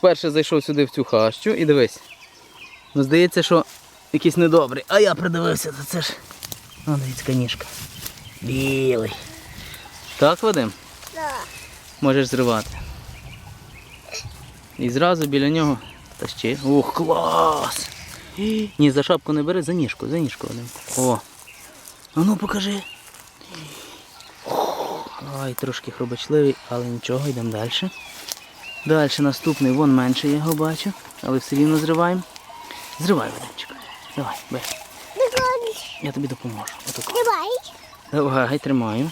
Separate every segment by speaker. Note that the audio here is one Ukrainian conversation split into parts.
Speaker 1: вперше зайшов сюди в цю хащу і дивись. Ну, здається, що якийсь недобрий. А я придивився, то це ж. О, дивіться, канішка. Білий. Так, Вадим?
Speaker 2: Так.
Speaker 1: Можеш зривати. І зразу біля нього. Та ще. Ух, клас! Ні, за шапку не бери, за ніжку, за ніжку Вадим. О. А ну покажи. Ай, трошки хробачливий, але нічого, йдемо далі. Далі наступний, вон менше я його бачу, але все рівно зриваємо. Зривай, Вадимчик. Давай, бери. Я тобі допоможу. Отако.
Speaker 2: Давай.
Speaker 1: Давай, тримаю.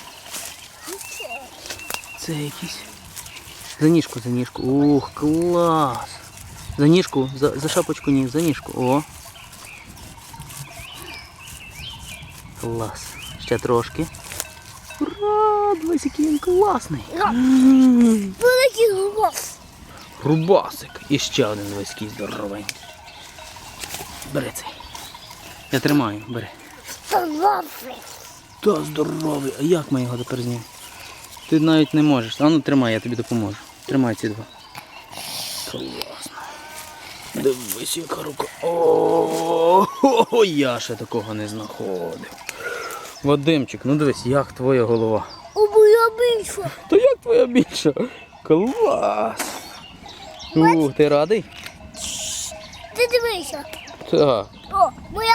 Speaker 1: Це якийсь. За ніжку, за ніжку. Ух, клас. За ніжку, за, за шапочку ні, за ніжку. О. Клас. Ще трошки. Ура! Дивись, який він класний.
Speaker 2: Великий голос.
Speaker 1: Рубасик. І ще один дивись, який здоровенький. Бери цей. Я тримаю, бери.
Speaker 2: Здоровий.
Speaker 1: Та здоровий, а як ми його тепер знімемо? Ти навіть не можеш. А ну тримай, я тобі допоможу. Тримай ці два. Класно. Дивись, яка рука. О, я ще такого не знаходив. Вадимчик, ну дивись, як твоя голова.
Speaker 2: У моя більше.
Speaker 1: Та як твоя більша? Клас! Ух, ти радий?
Speaker 2: Ти дивися.
Speaker 1: Так.
Speaker 2: О, моя